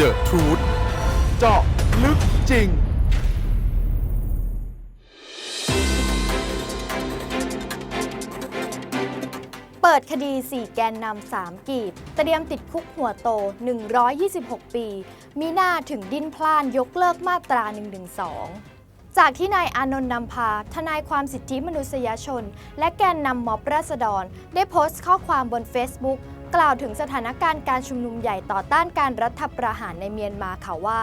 The Truth เจาะลึกจริง เปิดคดี 4 แกนนำ3กีบ เตรียมติดคุกหัวโต 126 ปี มีหน้าถึงดิ้นพล่านยกเลิกมาตรา 112จากที่นายอานนท์นำพา ทนายความสิทธิมนุษยชน และแกนนำม็อบราษฎร ได้โพสต์ข้อความบน Facebook กล่าวถึงสถานการณ์การชุมนุมใหญ่ต่อต้านการรัฐประหารในเมียนมาค่ะว่า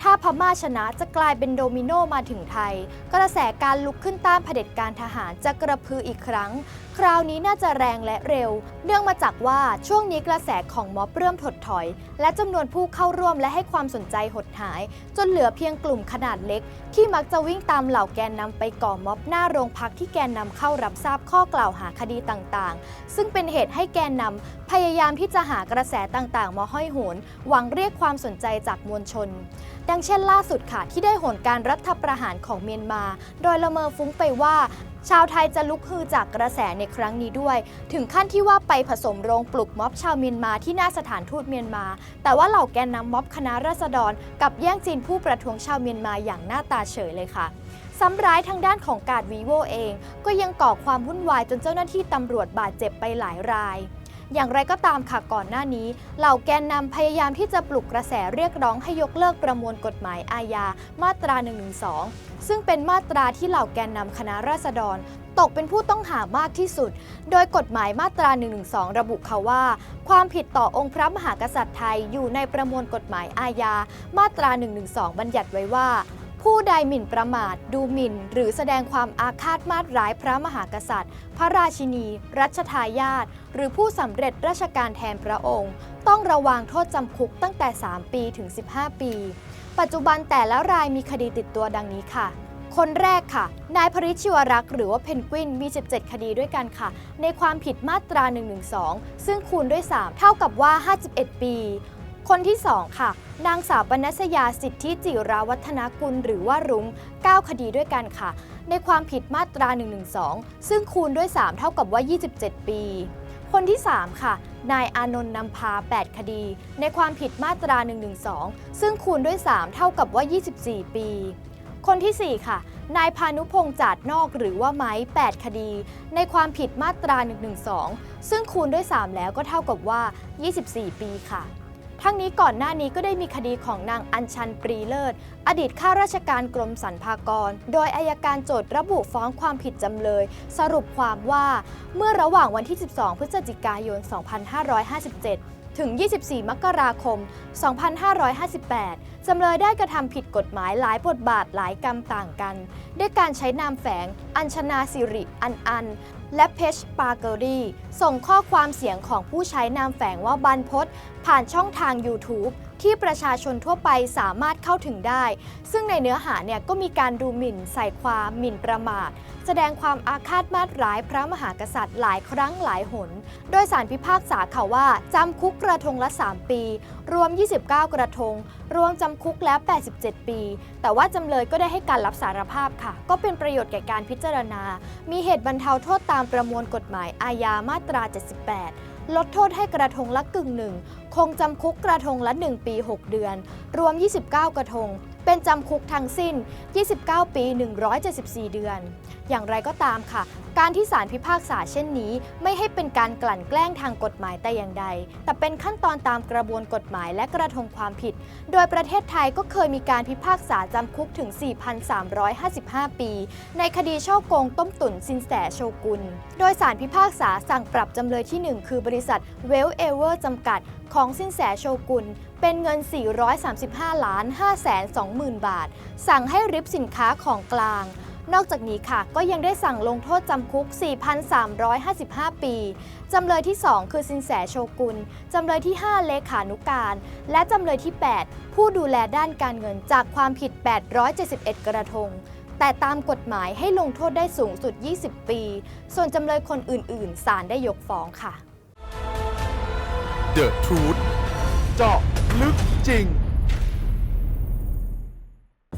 ถ้าพม่าชนะจะกลายเป็นโดมิโนมาถึงไทย กระแสการลุกขึ้นต้านเผด็จการทหารจะกระพืออีกครั้ง ราวนี้น่าจะแรงและเร็ว เนื่องมาจากว่าช่วงนี้กระแสของม็อบเริ่มถดถอย และจำนวนผู้เข้าร่วมและให้ความสนใจหดหาย จนเหลือเพียงกลุ่มขนาดเล็ก ที่มักจะวิ่งตามเหล่าแกนนำไปก่อม็อบหน้าโรงพักที่แกนนำเข้ารับทราบข้อกล่าวหาคดีต่างๆ ซึ่งเป็นเหตุให้แกนนำพยายามที่จะหากระแสต่างๆ มาห้อยโหนหวังเรียกความสนใจจากมวลชน ดังเช่นล่าสุดค่ะที่ได้โหนการรัฐประหารของเมียนมา โดยละเมอฟุ้งไปว่า ชาวไทยจะลุกฮือจากกระแสในครั้งนี้ด้วย ถึงขั้นที่ว่าไปผสมโรงปลุกม็อบชาวเมียนมาที่หน้าสถานทูตเมียนมา แต่ว่าเหล่าแกนนำม็อบคณะราษฎร กับแย่งจีนผู้ประท้วงชาวเมียนมาอย่างหน้าตาเฉยเลยค่ะซ้ำร้ายทางด้านของการวีโวเอง ก็ยังก่อความวุ่นวายจนเจ้าหน้าที่ตำรวจบาดเจ็บไปหลายราย อย่างไรก็ตามค่ะก่อนหน้านี้ เหล่าแกนนำพยายามที่จะปลุกกระแสเรียกร้องให้ยกเลิกประมวลกฎหมายอาญามาตรา 112 ซึ่งเป็นมาตราที่เหล่าแกนนำคณะราษฎร ตกเป็นผู้ต้องหามากที่สุด โดยกฎหมายมาตรา 112 ระบุค่ะว่า ความผิดต่อองค์พระมหากษัตริย์ไทยอยู่ในประมวลกฎหมายอาญามาตรา 112 บัญญัติไว้ว่า ผู้ใดหมิ่นประมาท ดูหมิ่น หรือแสดงความอาฆาตมาตร้ายพระมหากษัตริย์ พระราชินี รัชทายาทหรือผู้สำเร็จราชการแทนพระองค์ ต้องระวังโทษจำคุกตั้งแต่ 3 ปีถึง 15 ปี ปัจจุบันแต่ละรายมีคดีติดตัวดังนี้ค่ะคนแรกค่ะ นายพริชชิวรักษ์หรือว่าเพนกวินมี 17 คดีด้วยกันค่ะ ในความผิดมาตรา 112 ซึ่งคูณด้วย 3 เท่ากับว่า 51 ปี คนที่ 2 ค่ะ นางสาวปนัสยาสิทธิจิราวัฒนากุลหรือว่ารุ้ง9 คดีด้วยกันค่ะ ในความผิดมาตรา 112 ซึ่งคูณด้วย 3 เท่ากับว่า 27 ปี คนที่ 3 ค่ะ นายอานนท์นำพา 8 คดี ในความผิดมาตรา 112 ซึ่งคูณด้วย 3 เท่ากับว่า 24 ปี คนทีสี่4 ค่ะนายพานุพงษ์จาดนอกหรือว่าไม้ 8 คดี ในความผิดมาตรา 112 ซึ่งคูณด้วย 3 แล้วก็เท่ากับว่า 24 ปีค่ะ ทั้งนี้ก่อนหน้านี้ก็ได้มีคดีของนางอัญชันปรีเลิศ อดีตข้าราชการกรมสรรพากร โดยอายการโจทระบุฟ้องความผิดจำเลย สรุปความว่า เมื่อระหว่างวันที่ 12 พฤศจิกายน 2557 ถึง 24 มกราคม 2558 จำเลยได้กระทำผิดกฎหมายหลายบทบาทหลายกรรมต่างกัน ด้วยการใช้นามแฝง อัญชนาสิริ อันอัน และเพชปาเกอรี่ ส่งข้อความเสียงของผู้ใช้นามแฝงว่าบันพศผ่านช่องทาง YouTube ที่ประชาชนทั่วไปสามารถเข้าถึงได้ ซึ่งในเนื้อหาเนี่ยก็มีการดูหมิ่นใส่ความหมิ่นประมาท แสดงความอาฆาตมาตร้ายพระมหากษัตริย์หลายครั้งหลายหน โดยสารพิพากษาค่ะว่า จำคุกกระทงละ 3 ปี รวม 29 กระทง รวมจำคุกแล้ว 87 ปี แต่ว่าจำเลยก็ได้ให้การรับสารภาพค่ะ ก็เป็นประโยชน์แก่การพิจารณา มีเหตุบรรเทาโทษตามประมวลกฎหมายอาญามาตรา 78 ลดโทษให้กระทงละกึ่งหนึ่ง คงจำคุกกระทงละ 1 ปี 6 เดือน รวม 29 กระทง เป็นจำคุกทั้งสิ้น 29 ปี 174 เดือน อย่างไรก็ตามค่ะ การที่ศาลพิพากษาเช่นนี้ ไม่ให้เป็นการกลั่นแกล้งทางกฎหมายแต่อย่างใด แต่เป็นขั้นตอนตามกระบวนกฎหมายและกระทงความผิด โดยประเทศไทยก็เคยมีการพิพากษาจำคุกถึง 4,355 ปี ในคดีช่อโกงต้มตุ๋นสินแสโชกุน โดยสารพิพากษาสั่งปรับจำเลยที่ 1 คือบริษัทเวลเอเวอร์จำกัดของสินแสโชกุนเป็นเงิน 435 ล้าน5แสน20,000 บาท สั่งให้ริบสินค้าของกลาง นอกจากนี้ค่ะก็ยังได้สั่งลงโทษจำคุก 4,355 ปี จำเลยที่ 2 คือสินแสโชกุน จำเลยที่ 5 เลขานุการ และจำเลยที่ 8 ผู้ดูแลด้านการเงินจากความผิด 871 กระทง แต่ตามกฎหมายให้ลงโทษได้สูงสุด 20 ปี ส่วนจำเลยคนอื่น ๆ ศาลได้ยกฟ้องค่ะ The Truth เจาะลึกจริง